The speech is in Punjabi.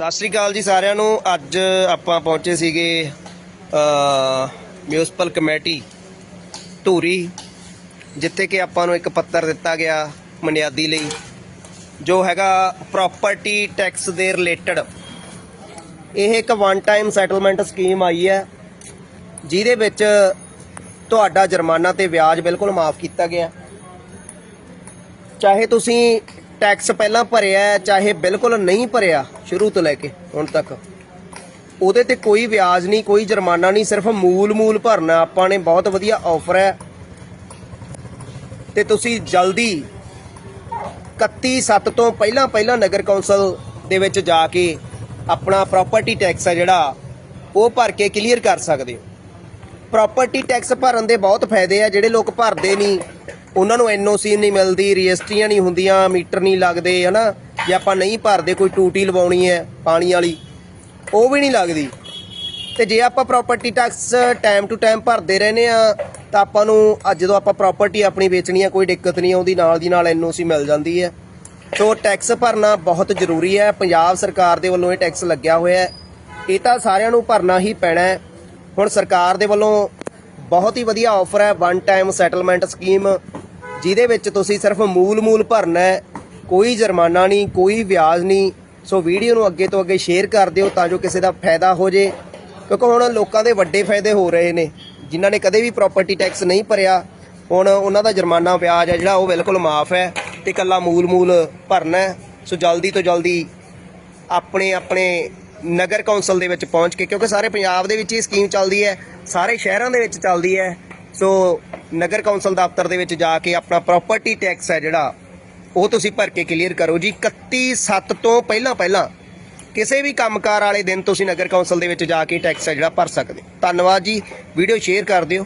ਸਤਿ ਸ਼੍ਰੀ ਅਕਾਲ ਜੀ ਸਾਰਿਆਂ ਨੂੰ। ਅੱਜ ਆਪਾਂ ਪਹੁੰਚੇ ਸੀਗੇ ਮਿਊਨਿਸਪਲ ਕਮੇਟੀ ਧੂਰੀ, ਜਿੱਥੇ ਕਿ ਆਪਾਂ ਨੂੰ ਇੱਕ ਪੱਤਰ ਦਿੱਤਾ ਗਿਆ ਮਨਿਆਦੀ ਲਈ, ਜੋ ਹੈਗਾ ਪ੍ਰਾਪਰਟੀ ਟੈਕਸ ਦੇ ਰਿਲੇਟਡ ਇਹ ਇੱਕ ਵਨ ਟਾਈਮ ਸੈਟਲਮੈਂਟ ਸਕੀਮ ਆਈ ਹੈ, ਜਿਹਦੇ ਵਿੱਚ ਤੁਹਾਡਾ ਜੁਰਮਾਨਾ ਤੇ ਵਿਆਜ ਬਿਲਕੁਲ ਮਾਫ ਕੀਤਾ ਗਿਆ। ਚਾਹੇ ਤੁਸੀਂ ਟੈਕਸ ਪਹਿਲਾਂ ਭਰਿਆ ਹੈ, ਚਾਹੇ ਬਿਲਕੁਲ ਨਹੀਂ ਭਰਿਆ ਸ਼ੁਰੂ ਤੋਂ ਲੈ ਕੇ ਹੁਣ ਤੱਕ। ਉਹਦੇ ਤੇ ਕੋਈ ਵਿਆਜ ਨਹੀਂ ਕੋਈ ਜੁਰਮਾਨਾ ਨਹੀਂ ਸਿਰਫ ਮੂਲ ਮੂਲ ਭਰਨਾ ਆਪਾਂ ਨੇ ਬਹੁਤ ਵਧੀਆ ਆਫਰ ਹੈ। ਤੇ ਤੁਸੀਂ ਜਲਦੀ 31/7 ਤੋਂ ਪਹਿਲਾਂ ਪਹਿਲਾਂ ਨਗਰ ਕੌਂਸਲ ਦੇ ਵਿੱਚ ਜਾ ਕੇ ਆਪਣਾ ਪ੍ਰਾਪਰਟੀ ਟੈਕਸ ਹੈ ਜਿਹੜਾ ਉਹ ਭਰ ਕੇ ਕਲੀਅਰ ਕਰ ਸਕਦੇ ਹੋ। ਪ੍ਰਾਪਰਟੀ ਟੈਕਸ ਭਰਨ ਦੇ ਬਹੁਤ ਫਾਇਦੇ ਆ ਜਿਹੜੇ ਲੋਕ ਭਰਦੇ ਨਹੀਂ ਉਹਨਾਂ ਨੂੰ ਐਨਓਸੀ ਨਹੀਂ ਮਿਲਦੀ, ਰਜਿਸਟਰੀਆਂ ਨਹੀਂ ਹੁੰਦੀਆਂ, ਮੀਟਰ ਨਹੀਂ ਲੱਗਦੇ, ਹਨਾ? ਜੇ ਆਪਾਂ ਨਹੀਂ ਭਰਦੇ, ਕੋਈ ਟੂਟੀ ਲਵਾਉਣੀ ਹੈ ਪਾਣੀ ਵਾਲੀ, ਉਹ ਵੀ ਨਹੀਂ ਲੱਗਦੀ। ਤੇ ਜੇ ਆਪਾਂ property tax time to time ਭਰਦੇ ਰਹਿੰਦੇ ਆ ਤਾਂ ਆਪਾਂ ਨੂੰ ਅੱਜ ਜਦੋਂ ਆਪਾਂ ਪ੍ਰਾਪਰਟੀ ਆਪਣੀ ਵੇਚਣੀ ਆ ਕੋਈ ਦਿੱਕਤ ਨਹੀਂ ਆਉਂਦੀ ਨਾਲ ਦੀ ਨਾਲ ਐਨਓਸੀ ਮਿਲ ਜਾਂਦੀ ਹੈ। ਸੋ ਟੈਕਸ ਭਰਨਾ ਬਹੁਤ ਜ਼ਰੂਰੀ ਹੈ। ਪੰਜਾਬ ਸਰਕਾਰ ਦੇ ਵੱਲੋਂ ਇਹ ਟੈਕਸ ਲੱਗਿਆ ਹੋਇਆ ਹੈ। ਇਹ ਤਾਂ ਸਾਰਿਆਂ ਨੂੰ ਭਰਨਾ ਹੀ ਪੈਣਾ ਹੈ। ਹੁਣ ਸਰਕਾਰ ਦੇ ਵੱਲੋਂ ਬਹੁਤ ਹੀ ਵਧੀਆ ਆਫਰ ਹੈ। ਵਨ ਟਾਈਮ ਸੈਟਲਮੈਂਟ ਸਕੀਮ ਜਿਹਦੇ ਵਿੱਚ ਤੁਸੀਂ ਸਿਰਫ ਮੂਲ ਮੂਲ ਭਰਨਾ ਹੈ, ਕੋਈ ਜੁਰਮਾਨਾ ਨਹੀਂ, ਕੋਈ ਵਿਆਜ ਨਹੀਂ। ਸੋ ਵੀਡੀਓ ਨੂੰ ਅੱਗੇ ਤੋਂ ਅੱਗੇ ਸ਼ੇਅਰ ਕਰ ਦਿਓ ਤਾਂ ਜੋ ਕਿਸੇ ਦਾ ਫਾਇਦਾ ਹੋ ਜੇ। ਕਿਉਂਕਿ ਹੁਣ ਲੋਕਾਂ ਦੇ ਵੱਡੇ ਫਾਇਦੇ ਹੋ ਰਹੇ ਨੇ, ਜਿਨ੍ਹਾਂ ਨੇ ਕਦੇ ਵੀ ਪ੍ਰਾਪਰਟੀ ਟੈਕਸ ਨਹੀਂ ਭਰਿਆ। ਹੁਣ ਉਹਨਾਂ ਦਾ ਜੁਰਮਾਨਾ ਵਿਆਜ ਹੈ, ਜਿਹੜਾ ਉਹ ਬਿਲਕੁਲ ਮਾਫ ਹੈ ਤੇ ਇਕੱਲਾ ਮੂਲ ਮੂਲ ਭਰਨਾ ਹੈ। ਸੋ ਜਲਦੀ ਤੋਂ ਜਲਦੀ ਆਪਣੇ ਆਪਣੇ ਨਗਰ ਕੌਂਸਲ ਦੇ ਵਿੱਚ ਪਹੁੰਚ ਕੇ, ਕਿਉਂਕਿ ਸਾਰੇ ਪੰਜਾਬ ਦੇ ਵਿੱਚ ਇਹ ਸਕੀਮ ਚੱਲਦੀ ਹੈ, ਸਾਰੇ ਸ਼ਹਿਰਾਂ ਦੇ ਵਿੱਚ ਚੱਲਦੀ ਹੈ। ਸੋ ਨਗਰ ਕੌਂਸਲ ਦਫ਼ਤਰ ਦੇ ਵਿੱਚ ਜਾ ਕੇ ਆਪਣਾ ਪ੍ਰਾਪਰਟੀ ਟੈਕਸ ਹੈ ਜਿਹੜਾ, ਉਹ ਤੁਸੀਂ ਭਰ ਕੇ ਕਲੀਅਰ ਕਰੋ ਜੀ। 31 7 ਤੋਂ ਪਹਿਲਾਂ ਪਹਿਲਾਂ ਕਿਸੇ ਵੀ ਕੰਮਕਾਰ ਵਾਲੇ ਦਿਨ ਤੁਸੀਂ ਨਗਰ ਕੌਂਸਲ ਦੇ ਵਿੱਚ ਜਾ ਕੇ ਟੈਕਸ ਹੈ ਜਿਹੜਾ ਭਰ ਸਕਦੇ ਹੋ। ਧੰਨਵਾਦ ਜੀ। ਵੀਡੀਓ ਸ਼ੇਅਰ ਕਰ ਦਿਓ।